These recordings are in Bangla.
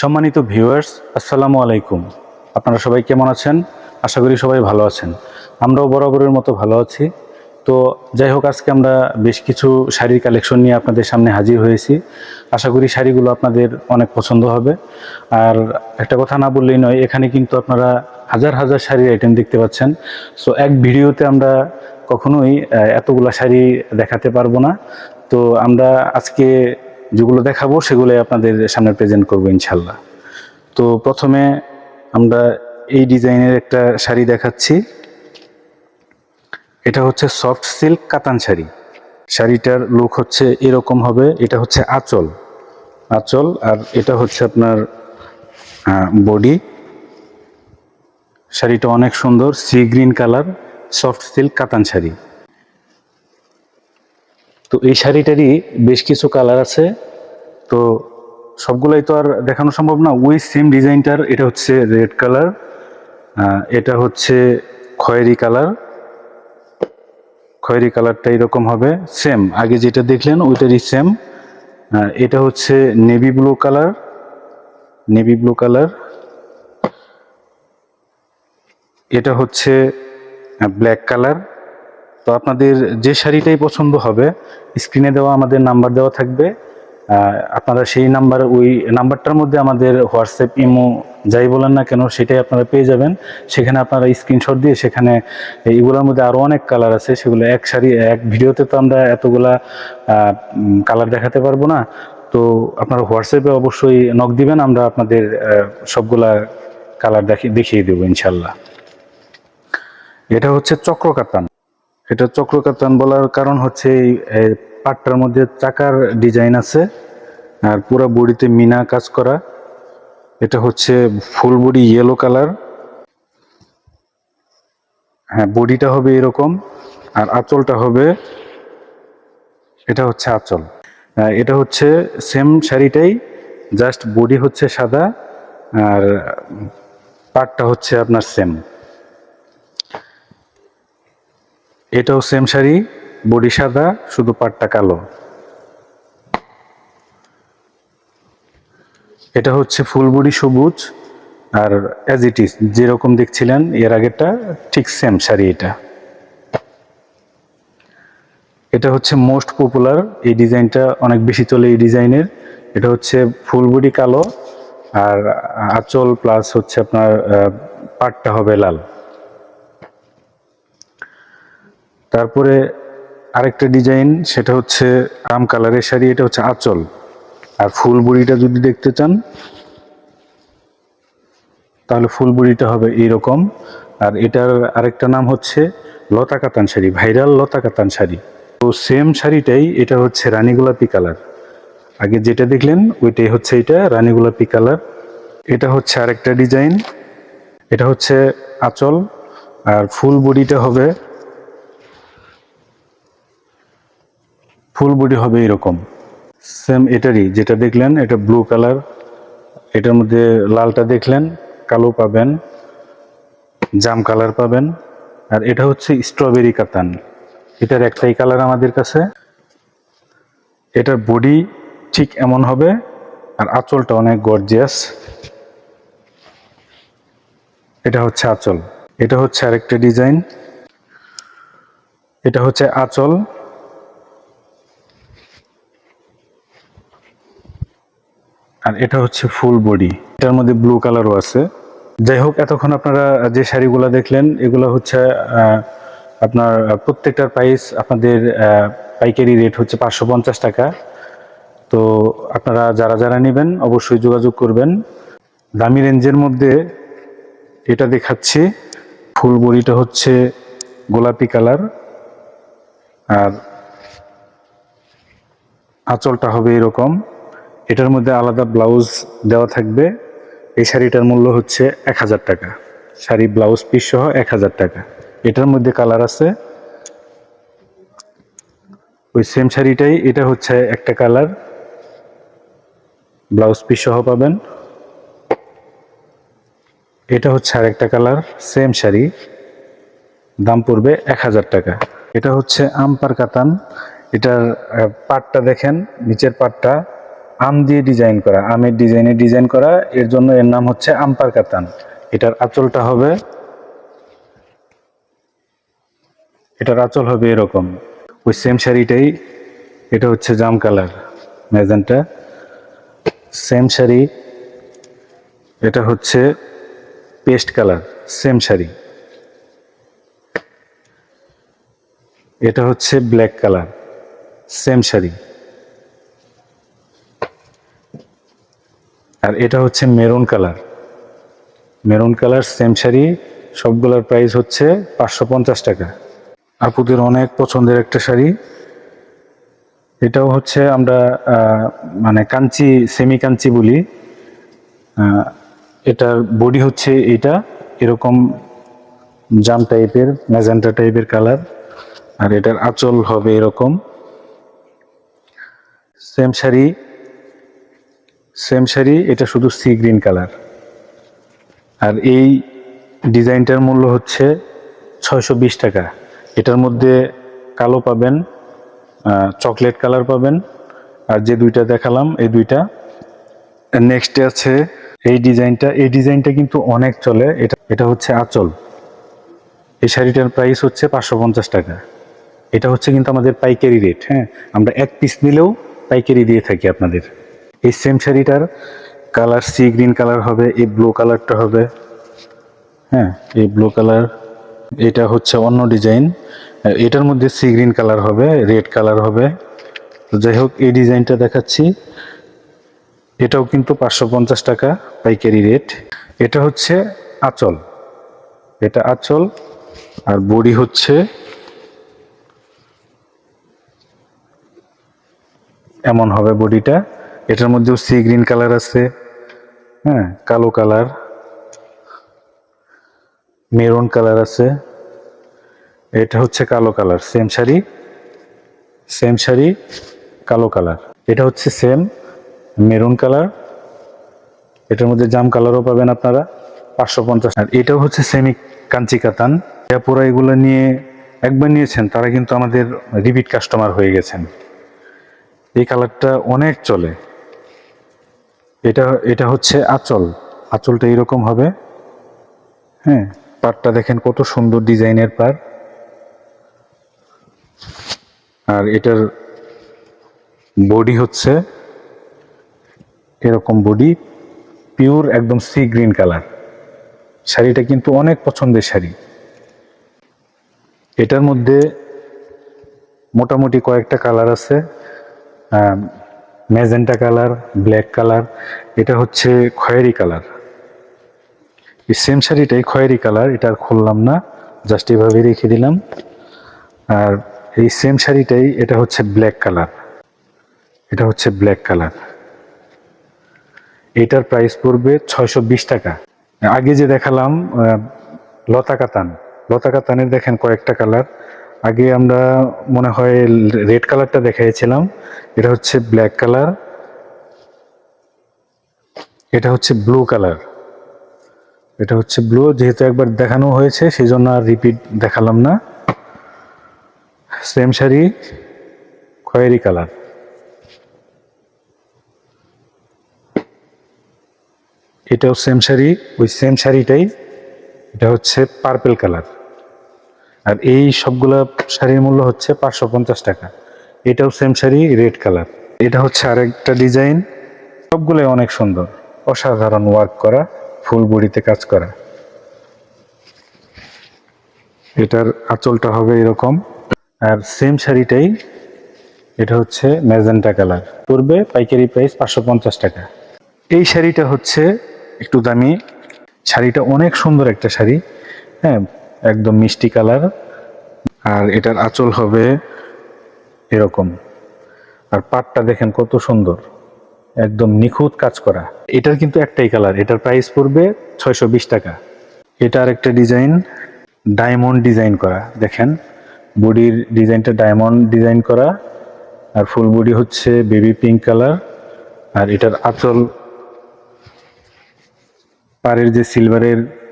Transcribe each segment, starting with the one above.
সম্মানিত ভিউয়ার্স, আসসালামু আলাইকুম। আপনারা সবাই কেমন আছেন? আশা করি সবাই ভালো আছেন। আমরাও বরাবরের মতো ভালো আছি। তো যাই হোক, আজকে আমরা বেশ কিছু শাড়ির কালেকশন নিয়ে আপনাদের সামনে হাজির হয়েছি। আশা করি শাড়িগুলো আপনাদের অনেক পছন্দ হবে। আর একটা কথা না বললেই নয়, এখানে কিন্তু আপনারা হাজার হাজার শাড়ির আইটেম দেখতে পাচ্ছেন। সো এক ভিডিওতে আমরা কখনোই এতগুলা শাড়ি দেখাতে পারব না। তো আমরা আজকে যেগুলো দেখাবো সেগুলো আপনাদের সামনে প্রেজেন্ট করব ইনশাল্লাহ তো প্রথমে আমরা এই ডিজাইনের একটা শাড়ি দেখাচ্ছি। এটা হচ্ছে সফট সিল্ক কাতান শাড়ি। শাড়িটার লুক হচ্ছে এরকম হবে, এটা হচ্ছে আঁচল। আঁচল আর এটা হচ্ছে আপনার বডি শাড়িটা অনেক সুন্দর sea green colour soft silk katan sari. তো এই শাড়িটারই বেশ কিছু কালার আছে। তো সবগুলাই তো আর দেখানো সম্ভব না। ওই সেম ডিজাইনটার এটা হচ্ছে রেড কালার এটা হচ্ছে খয়েরি কালার খয়েরি কালারটা এরকম হবে সেম আগে যেটা দেখলেন, ওইটারই সেম এটা হচ্ছে navy blue colour navy blue colour এটা হচ্ছে ব্ল্যাক কালার তো আপনাদের যে শাড়িটাই পছন্দ হবে স্ক্রিনে দেওয়া আমাদের নাম্বার দেওয়া থাকবে। আপনারা সেই নাম্বার, ওই নাম্বারটার মধ্যে আমাদের হোয়াটসঅ্যাপ ইমো যাই বলেন না কেন, সেটাই আপনারা পেয়ে যাবেন। সেখানে আপনারা স্ক্রিনশট দিয়ে সেখানে এইগুলোর মধ্যে আরও অনেক কালার আছে, সেগুলো এক শাড়ি এক ভিডিওতে তো আমরা এতগুলা কালার দেখাতে পারব না। তো আপনারা হোয়াটসঅ্যাপে অবশ্যই নক দিবেন, আমরা আপনাদের সবগুলা কালার দেখিয়ে দেখিয়ে দেবো ইনশাল্লাহ। এটা হচ্ছে চক্রকাতান। এটা চক্রকাতান বলার কারণ হচ্ছে পাটটার মধ্যে চাকার ডিজাইন আছে আর পুরো বডিতে মিনা কাজ করা। এটা হচ্ছে ফুল বডি ইয়েলো কালার হ্যাঁ বডিটা হবে এরকম আর আঁচলটা হবে, এটা হচ্ছে আঁচল। এটা হচ্ছে সেম শাড়িটাই জাস্ট বডি হচ্ছে সাদা আর পাটটা হচ্ছে আপনার সেম এটাও সেম শাড়ি। বডি সাদা, শুধু পাটটা কালো। এটা হচ্ছে ফুল বডি সবুজ, আর অ্যাজ ইট ইজ যেরকম দেখছিলেন, এর আগেরটা ঠিক সেম শাড়ি এটা। এটা হচ্ছে মোস্ট পপুলার এই ডিজাইনটা অনেক বেশি চলে এই ডিজাইনের। এটা হচ্ছে ফুল বডি কালো, আর আঁচল প্লাস হচ্ছে আপনার পাটটা হবে লাল। তারপরে আরেকটা ডিজাইন, সেটা হচ্ছে আম কালারের শাড়ি, এটা হচ্ছে আঁচল। আর ফুল বুড়িটা যদি দেখতে চান, তাহলে ফুল বুড়িটা হবে এইরকম। আর এটার আরেকটা নাম হচ্ছে লতা কাতান শাড়ি, ভাইরাল লতা কাতান শাড়ি। তো সেম শাড়িটাই, এটা হচ্ছে রানী গোলাপি কালার। আগে যেটা দেখলেন, ওইটাই হচ্ছে এটা, রানী গোলাপি কালার। এটা হচ্ছে আরেকটা ডিজাইন, এটা হচ্ছে আঁচল। আর ফুল বডিটা হবে ফুল বডি হবে এরকম। সেম এটারই, যেটা দেখলেন, এটা ব্লু কালার এটার মধ্যে লালটা দেখলেন, কালো পাবেন, জাম কালার পাবেন, আর এটা হচ্ছে স্ট্রবেরি কাতান। এটার একটাই কালার আমাদের কাছে। এটার বডি ঠিক এমন হবে, আর আঁচলটা অনেক গর্জিয়াস এটা হচ্ছে আঁচল। এটা হচ্ছে আরেকটা ডিজাইন এটা হচ্ছে আঁচল। আর এটা হচ্ছে ফুল বডি এটার মধ্যে ব্লু কালারও আছে। যাই হোক, এতক্ষণ আপনারা যে শাড়িগুলো দেখলেন, এগুলো হচ্ছে আপনার প্রত্যেকটার প্রাইস আপনাদের পাইকারি রেট হচ্ছে পাঁচশো পঞ্চাশ টাকা। তো আপনারা যারা যারা নেবেন, অবশ্যই যোগাযোগ করবেন। দামি রেঞ্জের মধ্যে এটা দেখাচ্ছি। ফুল বড়িটা হচ্ছে গোলাপি কালার আর আঁচলটা হবে এরকম। এটার মধ্যে আলাদা ব্লাউজ দেওয়া থাকবে। এই শাড়িটার মূল্য হচ্ছে এক হাজার টাকা। শাড়ি, ব্লাউজ পিস সহ এক হাজার টাকা। এটার মধ্যে কালার আছে। ওই সেম শাড়িটাই, এটা হচ্ছে একটা কালার। ব্লাউজ পিস সহ পাবেন। এটা হচ্ছে আরেকটা কালার সেম শাড়ি। দাম পড়বে এক হাজার টাকা। এটা হচ্ছে আমপার কাতান। এটার পাটটা দেখেন, নিচের পাটটা। আম দিয়ে ডিজাইন করা, আমের ডিজাইনে ডিজাইন করা, এর জন্য এর নাম হচ্ছে আম্পার কাতান। এটার আঁচলটা হবে, এটার আঁচল হবে এরকম। ওই সেম শাড়িটাই, এটা হচ্ছে জাম কালার ম্যাজেন্টা সেম শাড়ি, এটা হচ্ছে পেস্ট কালার সেম শাড়ি। এটা হচ্ছে ব্ল্যাক কালার সেম শাড়ি। আর এটা হচ্ছে maroon colour. Maroon colour same sari, সবগুলোর প্রাইস হচ্ছে পাঁচশো পঞ্চাশ টাকা। আপুদের অনেক পছন্দের একটা শাড়ি। এটাও হচ্ছে আমরা মানে কাঞ্চি সেমি কাঞ্চি বলি এটার বডি হচ্ছে এটা এরকম জাম টাইপের ম্যাজেন্টা টাইপের কালার আর এটার আঁচল হবে এরকম। সেম শাড়ি সেম শাড়ি, এটা শুধু সি গ্রিন কালার আর এই ডিজাইনটার মূল্য হচ্ছে ছয়শো বিশ টাকা। এটার মধ্যে কালো পাবেন চকলেট কালার পাবেন। আর যে দুইটা দেখালাম, এই দুইটা। নেক্সটে আছে এই ডিজাইনটা। এই ডিজাইনটা কিন্তু অনেক চলে। এটা এটা হচ্ছে আঁচল। এই শাড়িটার প্রাইস হচ্ছে পাঁচশো পঞ্চাশ টাকা। এটা হচ্ছে কিন্তু আমাদের পাইকারি রেট হ্যাঁ? আমরা এক পিস নিলেও পাইকারি দিয়ে থাকি আপনাদের। এই সেম শাড়িটার কালার সি গ্রিন কালার হবে, এই ব্লু কালারটা হবে। হ্যাঁ এই ব্লু কালার এটা হচ্ছে অন্য ডিজাইন এটার মধ্যে সি গ্রিন কালার হবে রেড কালার হবে। যাই হোক, এই ডিজাইনটা দেখাচ্ছি। এটাও কিন্তু পাঁচশো পঞ্চাশ টাকা পাইকারি রেট এটা হচ্ছে আঁচল। এটা আঁচল, আর বডি হচ্ছে এমন হবে বডিটা। এটার মধ্যেও সি গ্রিন কালার আছে হ্যাঁ কালো কালার। মেরুন কালার আছে। এটা হচ্ছে কালো colour, same sari same sari, কালো কালার। এটা হচ্ছে সেম মেরুন কালার। এটার মধ্যে জাম কালারও পাবেন আপনারা, পাঁচশো পঞ্চাশ। এটাও হচ্ছে সেমি কাঞ্চি কাতান পুরো এগুলো নিয়ে একবার নিয়েছেন, তারা কিন্তু আমাদের রিপিট কাস্টমার হয়ে গেছেন। এই কালারটা অনেক চলে। এটা এটা হচ্ছে আঁচল। আঁচলটা এরকম হবে। হ্যাঁ পাটটা দেখেন কত সুন্দর ডিজাইনের পার আর এটার বডি হচ্ছে এরকম বডি, পিওর একদম সি গ্রিন কালার। শাড়িটা কিন্তু অনেক পছন্দের শাড়ি। এটার মধ্যে মোটামুটি কয়েকটা কালার আছে। ম্যাজেন্টা কালার, ব্ল্যাক কালার, এটা হচ্ছে খয়েরি কালার। এই সেম শাড়িটাই খয়েরি কালার, এটা আর খুললাম না জাস্ট এভাবে রেখে দিলাম। আর এই সেম শাড়িটাই, এটা হচ্ছে ব্ল্যাক কালার। এটা হচ্ছে ব্ল্যাক কালার। এটার প্রাইস পড়বে ছয়শো বিশ টাকা। আগে যে দেখালাম লতা কাতান লতা কাতানের দেখেন কয়েকটা কালার। আগে আমরা মনে হয় রেড কালারটা দেখাইছিলাম। এটা হচ্ছে ব্ল্যাক কালার। এটা হচ্ছে ব্লু কালার। এটা হচ্ছে ব্লু, যেহেতু একবার দেখানো হয়েছে সেই জন্য আর রিপিট দেখালাম না। সেম শাড়ি, খয়েরি কালার। এটাও সেম শাড়ি, ওই সেম শাড়িটাই। এটা হচ্ছে পার্পেল কালার। আর এই সবগুলা শাড়ির মূল্য হচ্ছে পাঁচশো পঞ্চাশ টাকা। এটাও সেম শাড়ি রেড কালার এটা হচ্ছে আরেকটা ডিজাইন সবগুলোই অনেক সুন্দর। অসাধারণ ওয়ার্ক করা, ফুল বডিতে কাজ করা। এটার আঁচলটা হবে এরকম। আর সেম শাড়িটাই, এটা হচ্ছে ম্যাজেন্টা কালার পড়বে পাইকারি প্রাইস পাঁচশো পঞ্চাশ টাকা। এই শাড়িটা হচ্ছে একটু দামি। শাড়িটা অনেক সুন্দর একটা শাড়ি। হ্যাঁ একদম মিষ্টি কালার। আর এটার আঁচল হবে এরকম। আর পাটটা দেখেন কত সুন্দর। একদম নিখুঁত কাজ করা। এটার কিন্তু একটাই কালার। এটার প্রাইস পড়বে ছয়শো বিশ টাকা। এটা আর একটা ডিজাইন ডায়মন্ড ডিজাইন করা। দেখেন, বডির ডিজাইনটা ডায়মন্ড ডিজাইন করা। আর ফুল বডি হচ্ছে বেবি পিঙ্ক কালার আর এটার আঁচল, পাড়ের যে সিলভারের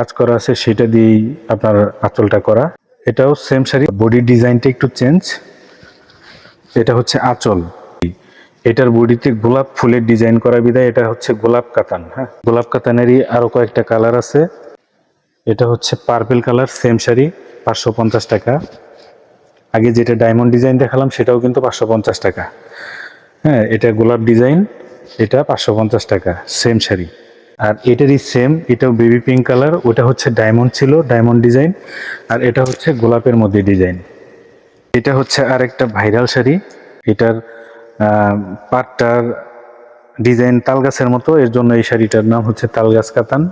কাজ করা আছে, সেটা দিয়েই আপনার আঁচলটা করা। এটাও সেম শাড়ি বডির ডিজাইনটা একটু চেঞ্জ এটা হচ্ছে আঁচল। এটার বডিতে গোলাপ ফুলের ডিজাইন করা বিদায়, এটা হচ্ছে গোলাপ কাতান হ্যাঁ? গোলাপ কাতানেরই আরও কয়েকটা কালার আছে। এটা হচ্ছে পার্পেল কালার সেম শাড়ি, পাঁচশো পঞ্চাশ টাকা। আগে যেটা ডায়মন্ড ডিজাইন দেখালাম, সেটাও কিন্তু পাঁচশো পঞ্চাশ টাকা। হ্যাঁ এটা গোলাপ ডিজাইন এটা পাঁচশো পঞ্চাশ টাকা সেম শাড়ি। আর এটারই সেম এটাও বেবি পিঙ্ক কালার ওটা হচ্ছে ডায়মন্ড ছিল ডায়মন্ড ডিজাইন আর এটা হচ্ছে গোলাপের মধ্যে ডিজাইন এটা হচ্ছে আর একটা ভাইরাল শাড়ি, এটার পাটটার ডিজাইন তালগাছের মতো, এর জন্য এই শাড়িটার নাম হচ্ছে তালগাছ কাতান।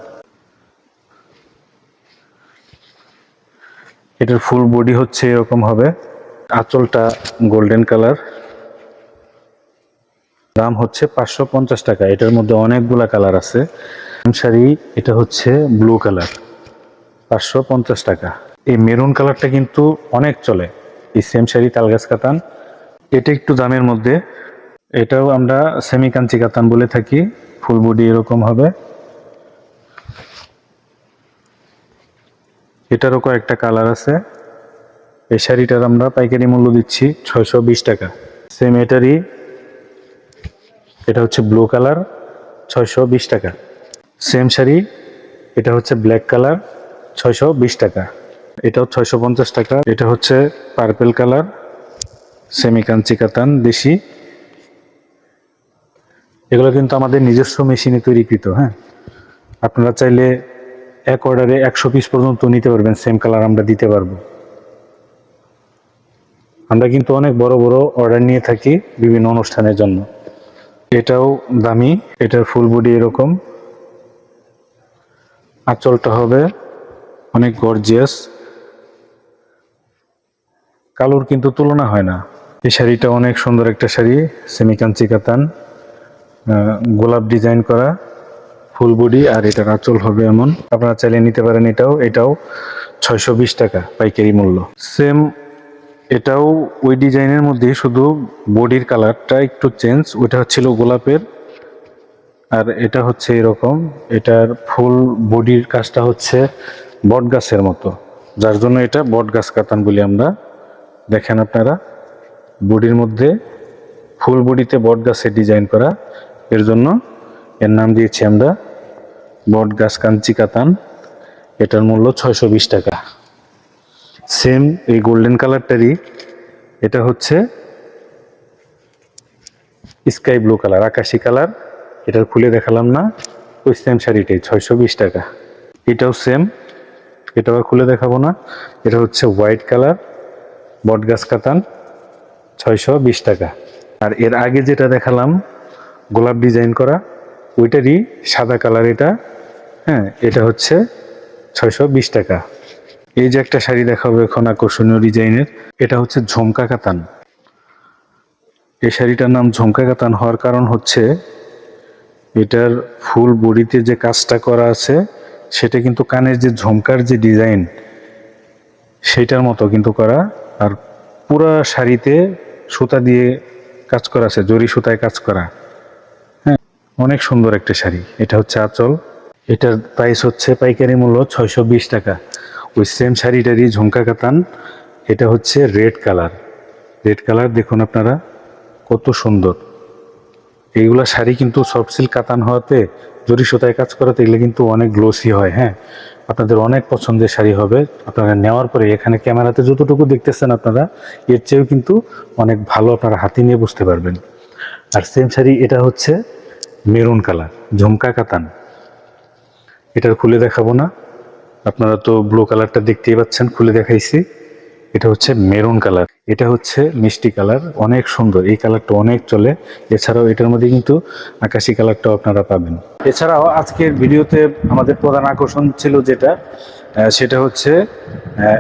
এটার ফুল বডি হচ্ছে এরকম হবে, আঁচলটা গোল্ডেন কালার দাম হচ্ছে পাঁচশো পঞ্চাশ টাকা। এটার মধ্যে অনেকগুলা কালার আছে। শাড়ি, এটা হচ্ছে ব্লু কালার। পাঁচশো পঞ্চাশ টাকা। এই মেরুন কালারটা কিন্তু অনেক চলে। এই সেম শাড়ি, তালগাছ কাতান। এটা একটু দামের মধ্যে। এটাও আমরা সেমি কাঞ্চি কাতান বলে থাকি। ফুল বডি এরকম হবে। এটারও কয়েকটা কালার আছে। এই শাড়িটার আমরা পাইকারি মূল্য দিচ্ছি ছয়শো বিশ টাকা। সেম এটারই এটা হচ্ছে ব্লু কালার ছয়শো বিশ টাকা। সেম শাড়ি, এটা হচ্ছে ব্ল্যাক কালার ছয়শো বিশ টাকা। এটাও ছয়শো পঞ্চাশ টাকা। এটা হচ্ছে পার্পেল কালার সেমি কাঞ্চি কাতান দেশি। এগুলো কিন্তু আমাদের নিজস্ব মেশিনে তৈরিকৃত হ্যাঁ? আপনারা চাইলে এক অর্ডারে একশো পিস পর্যন্ত নিতে পারবেন সেম কালার আমরা দিতে পারব। আমরা কিন্তু অনেক বড় বড় অর্ডার নিয়ে থাকি বিভিন্ন অনুষ্ঠানের জন্য। এটাও দামি, এটার ফুল বডি এরকম। আঁচলটা হবে অনেক গর্জিয়াস কালোর কিন্তু তুলনা হয় না। এই শাড়িটা অনেক সুন্দর একটা শাড়ি সেমি কাঞ্চি কাতান গোলাপ ডিজাইন করা ফুল বডি আর এটার আঁচল হবে এমন। আপনারা চাইলে নিতে পারেন এটাও এটাও ছয়শো বিশ টাকা পাইকারি মূল্য। সেম এটাও ওই ডিজাইনের মধ্যে শুধু বডির কালারটা একটু চেঞ্জ ওইটা ছিল গোলাপের। আর এটা হচ্ছে এরকম, এটার ফুল বডির কাজটা হচ্ছে বট গাছের মতো। যার জন্য এটা বট গাছ কাতান বলি আমরা। দেখেন আপনারা, বডির মধ্যে ফুল বডিতে বট গাছের ডিজাইন করা। এর জন্য এর নাম দিয়েছি আমরা বট গাছ কাঞ্চি কাতান। এটার মূল্য ছয়শো বিশ টাকা। সেম এই গোল্ডেন কালারটারই, এটা হচ্ছে স্কাই ব্লু কালার, আকাশি কালার। এটার খুলে দেখালাম না, ওই সেম শাড়িটাই, ছয়শো বিশ টাকা। এটাও সেম, এটাও আর খুলে দেখাবো না। এটা হচ্ছে হোয়াইট কালার, বটগাছ কাতান, ছয়শো বিশ টাকা। আর এর আগে যেটা দেখালাম, গোলাপ ডিজাইন করা, ওইটারই সাদা কালার এটা। হ্যাঁ এটা হচ্ছে ছয়শো বিশ টাকা। এই যে একটা শাড়ি দেখাবো এখন আকর্ষণীয় ডিজাইনের, এটা হচ্ছে ঝুমকা কাতান। এই শাড়িটার নাম ঝুমকা কাতান হওয়ার কারণ হচ্ছে এটার ফুল বডিতে যে কাজটা করা আছে, সেটা কিন্তু কানের যে ঝুমকার যে ডিজাইন, সেটার মতো কিন্তু করা। আর পুরা শাড়িতে সুতা দিয়ে কাজ করা আছে, জরি সুতায় কাজ করা। হ্যাঁ অনেক সুন্দর একটা শাড়ি। এটা হচ্ছে আঁচল। এটার প্রাইস হচ্ছে পাইকারি মূল্য ছয়শো বিশ টাকা। ওই সেম শাড়িটারই ঝুমকা কাতান, এটা হচ্ছে রেড কালার রেড কালার দেখুন আপনারা, কত সুন্দর। এইগুলা শাড়ি কিন্তু সফট সিল্ক কাতান হওয়াতে জরি সুতায় কাজ করাতে, এগুলো কিন্তু অনেক গ্লোসি হয় হ্যাঁ? আপনাদের অনেক পছন্দের শাড়ি হবে। আপনারা নেওয়ার পরে এখানে ক্যামেরাতে যতটুকু দেখতেছেন আপনারা, এর চেয়েও কিন্তু অনেক ভালো আপনারা হাতে নিয়ে বুঝতে পারবেন। আর সেম শাড়ি, এটা হচ্ছে মেরুন কালার ঝুমকা কাতান। এটার খুলে দেখাবো না। আপনারা তো ব্লু কালারটা দেখতেই পাচ্ছেন, খুলে দেখাইছি। এটা হচ্ছে মেরুন কালার এটা হচ্ছে মিষ্টি কালার অনেক সুন্দর। এই কালারটা অনেক চলে। এছাড়াও এটার মধ্যে কিন্তু আকাশি কালারটাও আপনারা পাবেন। এছাড়াও আজকের ভিডিওতে আমাদের প্রধান আকর্ষণ ছিল যেটা সেটা হচ্ছে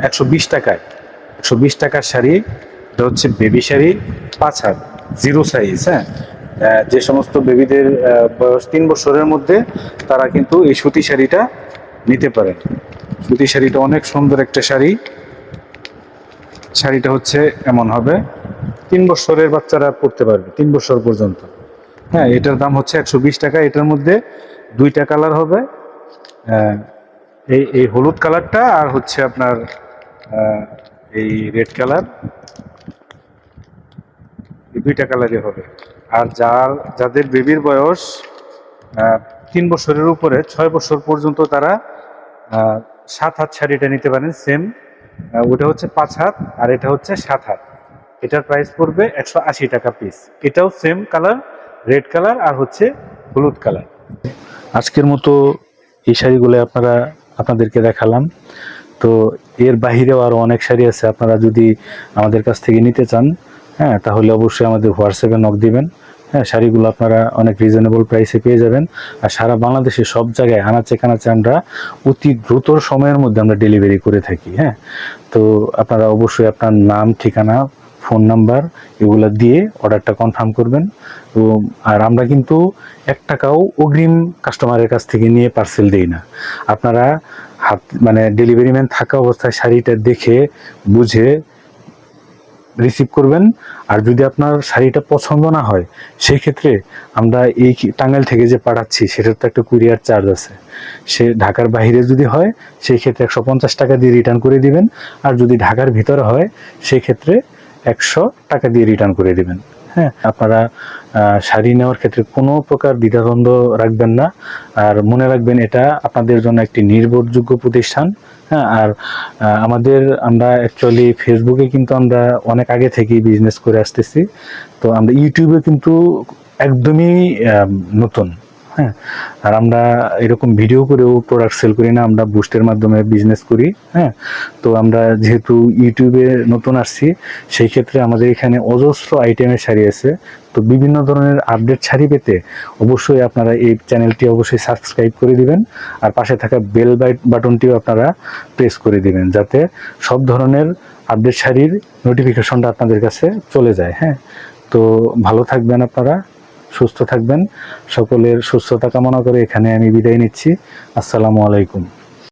একশো বিশ টাকায়। একশো বিশ টাকার শাড়ি, এটা হচ্ছে বেবি শাড়ি, পাঁচ হাত জিরো সাইজ হ্যাঁ? যে সমস্ত বেবিদের বয়স তিন বছরের মধ্যে, তারা কিন্তু এই সুতি শাড়িটা নিতে পারে। সুতি শাড়িটা অনেক সুন্দর একটা শাড়ি, শাড়িটা হচ্ছে এমন হবে, তিন বছরের বাচ্চারা পড়তে পারবে, তিন বছর পর্যন্ত। হ্যাঁ এটার দাম হচ্ছে একশো বিশ টাকা, এটার মধ্যে দুইটা কালার হবে। এই এই হলুদ কালারটা আর হচ্ছে আপনার এই রেড কালার, এই দুইটা কালারই হবে। আর যার, যাদের বেবির বয়স তিন বছরের উপরে, ছয় বছর পর্যন্ত তারা সাত হাত শাড়িটা নিতে পারেন সেম ওটা হচ্ছে পাঁচ হাত আর এটা হচ্ছে সাত হাত। এটার প্রাইস পড়বে একশো আশি টাকা পিস এটাও সেম কালার রেড কালার আর হচ্ছে হলুদ কালার আজকের মতো এই শাড়িগুলো আপনারা আপনাদেরকে দেখালাম। তো এর বাহিরেও আরও অনেক শাড়ি আছে, আপনারা যদি আমাদের কাছ থেকে নিতে চান হ্যাঁ তাহলে অবশ্যই আমাদের হোয়াটসঅ্যাপে নক দিবেন। হ্যাঁ শাড়িগুলো আপনারা অনেক রিজনেবল প্রাইসে পেয়ে যাবেন। আর সারা বাংলাদেশে সব জায়গায় আনাচে কানাচে আমরা অতি দ্রুত সময়ের মধ্যে আমরা ডেলিভারি করে থাকি হ্যাঁ। তো আপনারা অবশ্যই আপনার নাম, ঠিকানা ফোন নাম্বার এগুলো দিয়ে অর্ডারটা কনফার্ম করবেন। তো আর আমরা কিন্তু এক টাকাও অগ্রিম কাস্টমারের কাছ থেকে নিয়ে পার্সেল দেই না। আপনারা হাত মানে ডেলিভারি ম্যান থাকা অবস্থায় শাড়িটা দেখে, বুঝে রিসিভ করবেন। আর যদি আপনার শাড়িটা পছন্দ না হয় সেই ক্ষেত্রে আমরা এই টাঙ্গাইল থেকে যে পাঠাচ্ছি, সেটার তো একটা কুরিয়ার চার্জ আছে। সে ঢাকার বাইরে যদি হয় সেই ক্ষেত্রে একশো পঞ্চাশ টাকা দিয়ে রিটার্ন করে দিবেন। আর যদি ঢাকার ভিতরে হয় সেই ক্ষেত্রে একশো টাকা দিয়ে রিটার্ন করে দিবেন। হ্যাঁ আপনারা শাড়ি নেওয়ার ক্ষেত্রে কোনো প্রকার দ্বিধাদ্বন্দ্ব রাখবেন না। আর মনে রাখবেন, এটা আপনাদের জন্য একটি নির্ভরযোগ্য প্রতিষ্ঠান। হ্যাঁ আর আমাদের আমরা অ্যাকচুয়ালি ফেসবুকে কিন্তু আমরা অনেক আগে থেকেই বিজনেস করে আসতেছি। তো আমরা ইউটিউবে কিন্তু একদমই নতুন। হ্যাঁ আর আমরা এরকম ভিডিও করেও প্রোডাক্ট সেল করি না, আমরা বুস্টের মাধ্যমে বিজনেস করি হ্যাঁ। তো আমরা যেহেতু ইউটিউবে নতুন আসছি, সেই ক্ষেত্রে আমাদের এখানে অজস্র আইটেমের শাড়ি আছে। তো বিভিন্ন ধরনের আপডেট শাড়ি পেতে অবশ্যই আপনারা এই চ্যানেলটি অবশ্যই সাবস্ক্রাইব করে দিবেন, আর পাশে থাকা বেল বাটনটিও আপনারা প্রেস করে দিবেন, যাতে সব ধরনের আপডেট শাড়ির নোটিফিকেশনটা আপনাদের কাছে চলে যায় হ্যাঁ। তো ভালো থাকবেন আপনারা। সুস্থ থাকবেন। সকলের সুস্থতা কামনা করে এখানে আমি বিদায় নিচ্ছি। আসসালামু আলাইকুম।